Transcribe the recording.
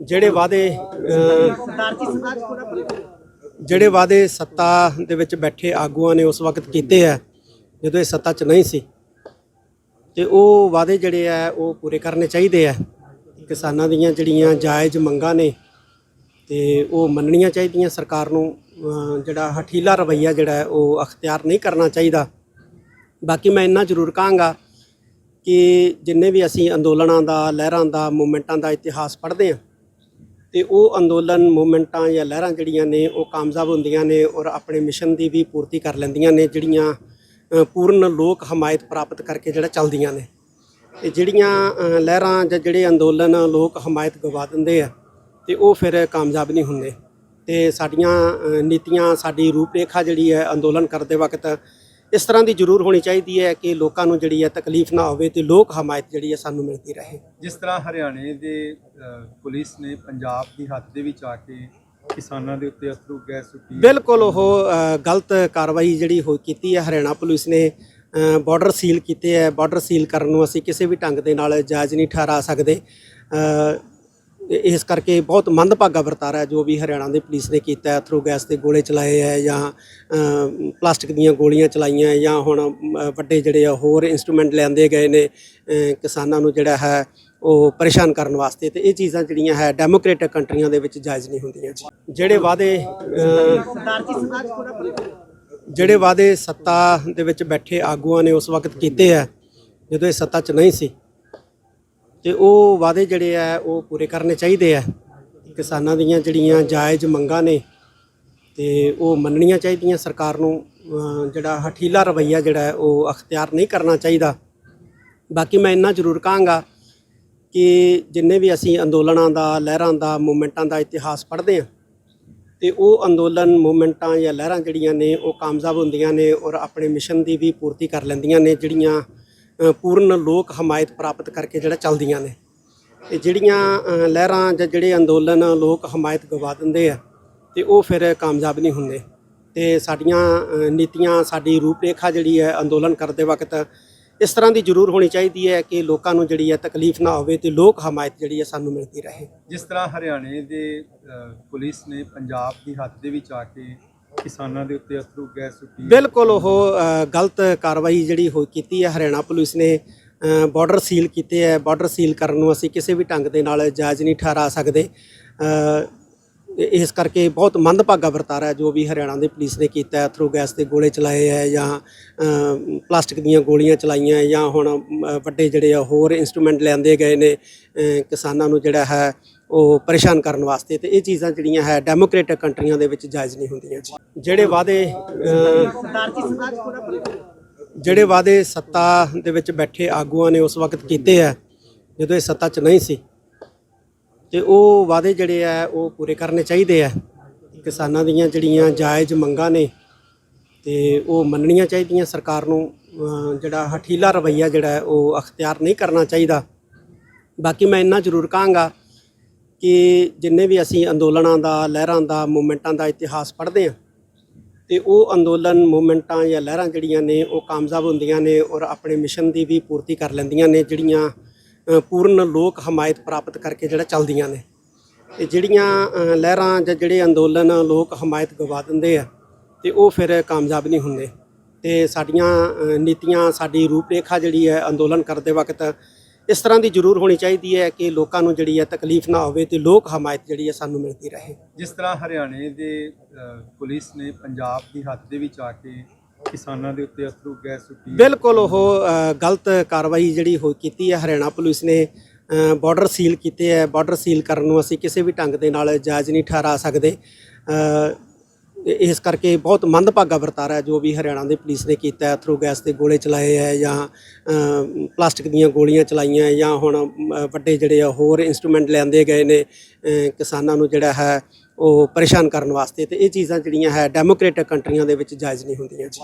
ਜਿਹੜੇ ਵਾਅਦੇ ਜਿਹੜੇ ਵਾਅਦੇ ਸੱਤਾ ਦੇ ਵਿੱਚ ਬੈਠੇ ਆਗੂਆਂ ਨੇ ਉਸ ਵਕਤ ਕੀਤੇ ਆ, ਜਦੋਂ ਇਹ ਸੱਤਾ 'ਚ ਨਹੀਂ ਸੀ, ਤੇ ਉਹ ਵਾਅਦੇ ਜਿਹੜੇ ਆ, ਉਹ ਪੂਰੇ ਕਰਨੇ ਚਾਹੀਦੇ ਆ। ਕਿਸਾਨਾਂ ਦੀਆਂ ਜਿਹੜੀਆਂ ਜਾਇਜ਼ ਮੰਗਾਂ ਨੇ, ਤੇ ਉਹ ਮੰਨਣੀਆਂ ਚਾਹੀਦੀਆਂ ਸਰਕਾਰ ਨੂੰ ਜਿਹੜਾ ਹਠੀਲਾ ਰਵੱਈਆ ਜਿਹੜਾ ਉਹ ਅਖਤਿਆਰ ਨਹੀਂ ਕਰਨਾ ਚਾਹੀਦਾ। ਬਾਕੀ ਮੈਂ ਇੰਨਾ ਜ਼ਰੂਰ ਕਹਾਂਗਾ ਕਿ ਜਿੰਨੇ ਵੀ ਅਸੀਂ ਅੰਦੋਲਨਾਂ ਦਾ, ਲਹਿਰਾਂ ਦਾ, ਮੂਵਮੈਂਟਾਂ ਦਾ ਇਤਿਹਾਸ ਪੜ੍ਹਦੇ ਹਾਂ ਤੇ ਉਹ ਅੰਦੋਲਨ ਮੂਵਮੈਂਟਾਂ ਜਾਂ ਲਹਿਰਾਂ ਜਿਹੜੀਆਂ ਨੇ, ਉਹ ਕਾਮਯਾਬ ਹੁੰਦੀਆਂ ਨੇ ਔਰ ਆਪਣੇ ਮਿਸ਼ਨ ਦੀ ਵੀ ਪੂਰਤੀ ਕਰ ਲੈਂਦੀਆਂ ਨੇ, ਜਿਹੜੀਆਂ ਪੂਰਨ ਲੋਕ ਹਮਾਇਤ ਪ੍ਰਾਪਤ ਕਰਕੇ ਜਿਹੜਾ ਚੱਲਦੀਆਂ ਨੇ। ਤੇ ਜਿਹੜੀਆਂ ਲਹਿਰਾਂ ਜਾਂ ਜਿਹੜੇ ਅੰਦੋਲਨ ਲੋਕ ਹਮਾਇਤ ਗਵਾ ਦਿੰਦੇ ਆ, ਤੇ ਉਹ ਫਿਰ ਕਾਮਯਾਬ ਨਹੀਂ ਹੁੰਦੇ। ਤੇ ਸਾਡੀਆਂ ਨੀਤੀਆਂ, ਸਾਡੀ ਰੂਪਰੇਖਾ ਜਿਹੜੀ ਹੈ ਅੰਦੋਲਨ ਕਰਦੇ ਵਕਤ ਇਸ ਤਰ੍ਹਾਂ ਦੀ ਜ਼ਰੂਰ ਹੋਣੀ ਚਾਹੀਦੀ ਹੈ ਕਿ ਲੋਕਾਂ ਨੂੰ ਜਿਹੜੀ ਹੈ ਤਕਲੀਫ ਨਾ ਹੋਵੇ ਤੇ ਲੋਕ ਹਮਾਇਤ ਜਿਹੜੀ ਹੈ ਸਾਨੂੰ ਮਿਲਦੀ ਰਹੇ। ਜਿਸ ਤਰ੍ਹਾਂ ਹਰਿਆਣੇ ਦੇ ਪੁਲਿਸ ਨੇ ਪੰਜਾਬ ਦੀ ਹੱਦ ਦੇ ਵਿੱਚ ਆ ਕੇ ਕਿਸਾਨਾਂ ਦੇ ਉੱਤੇ ਅਥਰੂ ਗੈਸ ਸੁੱਟੀ। ਬਿਲਕੁਲ ਉਹ ਗਲਤ ਕਾਰਵਾਈ ਜਿਹੜੀ ਹੋ ਕੀਤੀ ਹੈ ਹਰਿਆਣਾ ਪੁਲਿਸ ਨੇ ਬਾਰਡਰ ਸੀਲ ਕੀਤੇ ਹੈ। ਬਾਰਡਰ ਸੀਲ ਕਰਨ ਨੂੰ ਅਸੀਂ ਕਿਸੇ ਵੀ ਢੰਗ ਦੇ ਨਾਲ ਜਾਇਜ਼ ਨਹੀਂ ਠਹਿਰਾ ਸਕਦੇ। ਇਸ ਕਰਕੇ ਬਹੁਤ ਮੰਦਭਾਗਾ ਵਰਤਾਰਾ ਹੈ ਜੋ ਵੀ ਹਰਿਆਣਾ ਦੀ ਪੁਲਿਸ ਨੇ ਕੀਤਾ ਹੈ ਥਰੂ ਗੈਸ ਦੇ ਗੋਲੇ ਚਲਾਏ ਹੈ ਜਾਂ ਪਲਾਸਟਿਕ ਦੀਆਂ ਗੋਲੀਆਂ ਚਲਾਈਆਂ ਜਾਂ ਹੁਣ ਵੱਡੇ ਜਿਹੜੇ ਆ ਹੋਰ ਇਨਸਟਰੂਮੈਂਟ ਲਿਆਂਦੇ ਗਏ ਨੇ ਕਿਸਾਨਾਂ ਨੂੰ ਜਿਹੜਾ ਹੈ ਉਹ ਪਰੇਸ਼ਾਨ ਕਰਨ ਵਾਸਤੇ ਤੇ ਇਹ ਚੀਜ਼ਾਂ ਜਿਹੜੀਆਂ ਹੈ ਡੈਮੋਕ੍ਰੇਟਿਕ ਕੰਟਰੀਆਂ ਦੇ ਵਿੱਚ ਜਾਇਜ਼ ਨਹੀਂ ਹੁੰਦੀਆਂ ਜੀ। ਜਿਹੜੇ ਵਾਅਦੇ ਜਿਹੜੇ ਵਾਅਦੇ ਸੱਤਾ ਦੇ ਵਿੱਚ ਬੈਠੇ ਆਗੂਆਂ ਨੇ ਉਸ ਵਕਤ ਕੀਤੇ ਆ ਜਦੋਂ ਇਹ ਸੱਤਾ 'ਚ ਨਹੀਂ ਸੀ ਤੇ ਉਹ ਵਾਅਦੇ ਜਿਹੜੇ ਆ, ਉਹ ਪੂਰੇ ਕਰਨੇ ਚਾਹੀਦੇ ਆ। ਕਿਸਾਨਾਂ ਦੀਆਂ ਜਿਹੜੀਆਂ ਜਾਇਜ਼ ਮੰਗਾਂ ਨੇ ਤੇ ਉਹ ਮੰਨਣੀਆਂ ਚਾਹੀਦੀਆਂ ਸਰਕਾਰ ਨੂੰ ਜਿਹੜਾ ਹਠੀਲਾ ਰਵੱਈਆ ਜਿਹੜਾ ਉਹ ਅਖਤਿਆਰ ਨਹੀਂ ਕਰਨਾ ਚਾਹੀਦਾ। ਬਾਕੀ ਮੈਂ ਇੰਨਾ ਜ਼ਰੂਰ ਕਹਾਂਗਾ ਕਿ ਜਿੰਨੇ ਵੀ ਅਸੀਂ ਅੰਦੋਲਨਾਂ ਦਾ, ਲਹਿਰਾਂ ਦਾ, ਮੂਵਮੈਂਟਾਂ ਦਾ ਇਤਿਹਾਸ ਪੜ੍ਹਦੇ ਹਾਂ, ਤੇ ਉਹ ਅੰਦੋਲਨ, ਮੂਵਮੈਂਟਾਂ ਜਾਂ ਲਹਿਰਾਂ ਜਿਹੜੀਆਂ ਨੇ, ਉਹ ਕਾਮਯਾਬ ਹੁੰਦੀਆਂ ਨੇ ਔਰ ਆਪਣੇ ਮਿਸ਼ਨ ਦੀ ਵੀ ਪੂਰਤੀ ਕਰ ਲੈਂਦੀਆਂ ਨੇ, ਜਿਹੜੀਆਂ ਪੂਰਨ ਲੋਕ ਹਮਾਇਤ ਪ੍ਰਾਪਤ ਕਰਕੇ ਜਿਹੜਾ ਚੱਲਦੀਆਂ ਨੇ। ਤੇ ਜਿਹੜੀਆਂ ਲਹਿਰਾਂ ਜਾਂ ਜਿਹੜੇ ਅੰਦੋਲਨ ਲੋਕ ਹਮਾਇਤ ਗਵਾ ਦਿੰਦੇ ਆ, ਤੇ ਉਹ ਫਿਰ ਕਾਮਯਾਬ ਨਹੀਂ ਹੁੰਦੇ। ਤੇ ਸਾਡੀਆਂ ਨੀਤੀਆਂ, ਸਾਡੀ ਰੂਪਰੇਖਾ ਜਿਹੜੀ ਹੈ ਅੰਦੋਲਨ ਕਰਦੇ ਵਕਤ ਇਸ ਤਰ੍ਹਾਂ ਦੀ ਜ਼ਰੂਰ ਹੋਣੀ ਚਾਹੀਦੀ ਹੈ ਕਿ ਲੋਕਾਂ ਨੂੰ ਜਿਹੜੀ ਹੈ ਤਕਲੀਫ ਨਾ ਹੋਵੇ ਤੇ ਲੋਕ ਹਮਾਇਤ ਜਿਹੜੀ ਹੈ ਸਾਨੂੰ ਮਿਲਦੀ ਰਹੇ। ਜਿਸ ਤਰ੍ਹਾਂ ਹਰਿਆਣੇ ਦੇ ਪੁਲਿਸ ਨੇ ਪੰਜਾਬ ਦੀ ਹੱਦ ਦੇ ਵਿੱਚ ਆ ਕੇ ਕਿਸਾਨਾਂ ਦੇ ਉੱਤੇ ਅਥਰੂ ਗੈਸ ਸੁੱਟੀ ਬਿਲਕੁਲ ਉਹ ਅ, ਗਲਤ ਕਾਰਵਾਈ ਜਿਹੜੀ ਹੋ ਕੀਤੀ ਹੈ ਹਰਿਆਣਾ ਪੁਲਿਸ ਨੇ ਬਾਰਡਰ ਸੀਲ ਕੀਤੇ ਹੈ। ਬਾਰਡਰ ਸੀਲ ਕਰਨ ਨੂੰ ਅਸੀਂ ਕਿਸੇ ਵੀ ਢੰਗ ਦੇ ਨਾਲ ਜਾਇਜ਼ ਨਹੀਂ ਠਹਿਰਾ ਸਕਦੇ। ਅ, ਇਸ ਕਰਕੇ ਬਹੁਤ ਮੰਦਭਾਗਾ ਵਰਤਾਰਾ ਹੈ ਜੋ ਵੀ ਹਰਿਆਣਾ ਦੀ ਪੁਲਿਸ ਨੇ ਕੀਤਾ ਥਰੂ ਗੈਸ ਦੇ ਗੋਲੇ ਚਲਾਏ ਹੈ ਜਾਂ ਅ, ਪਲਾਸਟਿਕ ਦੀਆਂ ਗੋਲੀਆਂ ਚਲਾਈਆਂ ਹੈ ਜਾਂ ਹੁਣ ਅ, ਵੱਡੇ ਜਿਹੜੇ ਆ ਹੋਰ ਇਨਸਟਰੂਮੈਂਟ ਲਿਆਂਦੇ ਗਏ ਨੇ ਅ, ਕਿਸਾਨਾਂ ਨੂੰ ਜਿਹੜਾ ਹੈ ਉਹ ਪਰੇਸ਼ਾਨ ਕਰਨ ਵਾਸਤੇ ਤੇ ਇਹ ਚੀਜ਼ਾਂ ਜਿਹੜੀਆਂ ਹੈ ਡੈਮੋਕ੍ਰੇਟਿਕ ਕੰਟਰੀਆਂ ਦੇ ਵਿੱਚ ਜਾਇਜ਼ ਨਹੀਂ ਹੁੰਦੀਆਂ ਜੀ। ਜਿਹੜੇ ਵਾਅਦੇ ਜਿਹੜੇ ਵਾਅਦੇ ਸੱਤਾ ਦੇ ਵਿੱਚ ਬੈਠੇ ਆਗੂਆਂ ਨੇ ਉਸ ਵਕਤ ਕੀਤੇ ਆ ਜਦੋਂ ਇਹ ਸੱਤਾ 'ਚ ਨਹੀਂ ਸੀ, ਤੇ ਉਹ ਵਾਅਦੇ ਜਿਹੜੇ ਆ ਉਹ ਪੂਰੇ ਕਰਨੇ ਚਾਹੀਦੇ ਆ ਕਿਸਾਨਾਂ ਦੀਆਂ ਜਿਹੜੀਆਂ ਜਾਇਜ਼ ਮੰਗਾਂ ਨੇ ਤੇ ਉਹ ਮੰਨਣੀਆਂ ਚਾਹੀਦੀਆਂ ਸਰਕਾਰ ਨੂੰ ਜਿਹੜਾ ਹਠੀਲਾ ਰਵੱਈਆ ਜਿਹੜਾ ਉਹ ਅਖਤਿਆਰ ਨਹੀਂ ਕਰਨਾ ਚਾਹੀਦਾ। ਬਾਕੀ ਮੈਂ ਇੰਨਾ ਜ਼ਰੂਰ ਕਹਾਂਗਾ ਕਿ ਜਿੰਨੇ ਵੀ ਅਸੀਂ ਅੰਦੋਲਨਾਂ ਦਾ, ਲਹਿਰਾਂ ਦਾ, ਮੂਵਮੈਂਟਾਂ ਦਾ ਇਤਿਹਾਸ ਪੜ੍ਹਦੇ ਹਾਂ, ਤੇ ਉਹ ਅੰਦੋਲਨ, ਮੂਵਮੈਂਟਾਂ ਜਾਂ ਲਹਿਰਾਂ ਜਿਹੜੀਆਂ ਨੇ, ਉਹ ਕਾਮਯਾਬ ਹੁੰਦੀਆਂ ਨੇ ਔਰ ਆਪਣੇ ਮਿਸ਼ਨ ਦੀ ਵੀ ਪੂਰਤੀ ਕਰ ਲੈਂਦੀਆਂ ਨੇ, ਜਿਹੜੀਆਂ ਪੂਰਨ ਲੋਕ ਹਮਾਇਤ ਪ੍ਰਾਪਤ ਕਰਕੇ ਜਿਹੜਾ ਚੱਲਦੀਆਂ ਨੇ। ਤੇ ਜਿਹੜੀਆਂ ਲਹਿਰਾਂ ਜਾਂ ਜਿਹੜੇ ਅੰਦੋਲਨ ਲੋਕ ਹਮਾਇਤ ਗਵਾ ਦਿੰਦੇ ਆ, ਤੇ ਉਹ ਫਿਰ ਕਾਮਯਾਬ ਨਹੀਂ ਹੁੰਦੇ। ਤੇ ਸਾਡੀਆਂ ਨੀਤੀਆਂ, ਸਾਡੀ ਰੂਪਰੇਖਾ ਜਿਹੜੀ ਹੈ ਅੰਦੋਲਨ ਕਰਦੇ ਵਕਤ ਇਸ ਤਰ੍ਹਾਂ ਦੀ ਜ਼ਰੂਰ ਹੋਣੀ ਚਾਹੀਦੀ ਹੈ ਕਿ ਲੋਕਾਂ ਨੂੰ ਜਿਹੜੀ ਹੈ ਤਕਲੀਫ ਨਾ ਹੋਵੇ ਤੇ ਲੋਕ ਹਮਾਇਤ ਜਿਹੜੀ ਹੈ ਸਾਨੂੰ ਮਿਲਦੀ ਰਹੇ। ਜਿਸ ਤਰ੍ਹਾਂ ਹਰਿਆਣੇ ਦੇ ਪੁਲਿਸ ਨੇ ਪੰਜਾਬ ਦੀ ਹੱਦ ਦੇ ਵਿੱਚ ਆ ਕੇ ਕਿਸਾਨਾਂ ਦੇ ਉੱਤੇ ਅਥਰੂ ਗੈਸ ਸੁੱਟੀ। ਬਿਲਕੁਲ ਉਹ ਗਲਤ ਕਾਰਵਾਈ ਜਿਹੜੀ ਹੋ ਕੀਤੀ ਹੈ ਹਰਿਆਣਾ ਪੁਲਿਸ ਨੇ ਬਾਰਡਰ ਸੀਲ ਕੀਤੇ ਹੈ। ਬਾਰਡਰ ਸੀਲ ਕਰਨ ਨੂੰ ਅਸੀਂ ਕਿਸੇ ਵੀ ਢੰਗ ਦੇ ਨਾਲ ਜਾਇਜ਼ ਨਹੀਂ ਠਹਿਰਾ ਸਕਦੇ। ਇਸ ਕਰਕੇ ਬਹੁਤ ਮੰਦਭਾਗਾ ਵਰਤਾਰਾ ਹੈ ਜੋ ਵੀ ਹਰਿਆਣਾ ਦੀ ਪੁਲਿਸ ਨੇ ਕੀਤਾ ਥਰੂ ਗੈਸ ਦੇ ਗੋਲੇ ਚਲਾਏ ਹੈ ਜਾਂ ਪਲਾਸਟਿਕ ਦੀਆਂ ਗੋਲੀਆਂ ਚਲਾਈਆਂ ਹੈ ਜਾਂ ਹੁਣ ਵੱਡੇ ਜਿਹੜੇ ਆ ਹੋਰ ਇਨਸਟਰੂਮੈਂਟ ਲੈਂਦੇ ਗਏ ਨੇ ਕਿਸਾਨਾਂ ਨੂੰ ਜਿਹੜਾ ਹੈ ਉਹ ਪਰੇਸ਼ਾਨ ਕਰਨ ਵਾਸਤੇ ਤੇ ਇਹ ਚੀਜ਼ਾਂ ਜਿਹੜੀਆਂ ਹੈ ਡੈਮੋਕ੍ਰੇਟਿਕ ਕੰਟਰੀਆਂ ਦੇ ਵਿੱਚ ਜਾਇਜ਼ ਨਹੀਂ ਹੁੰਦੀਆਂ ਜੀ।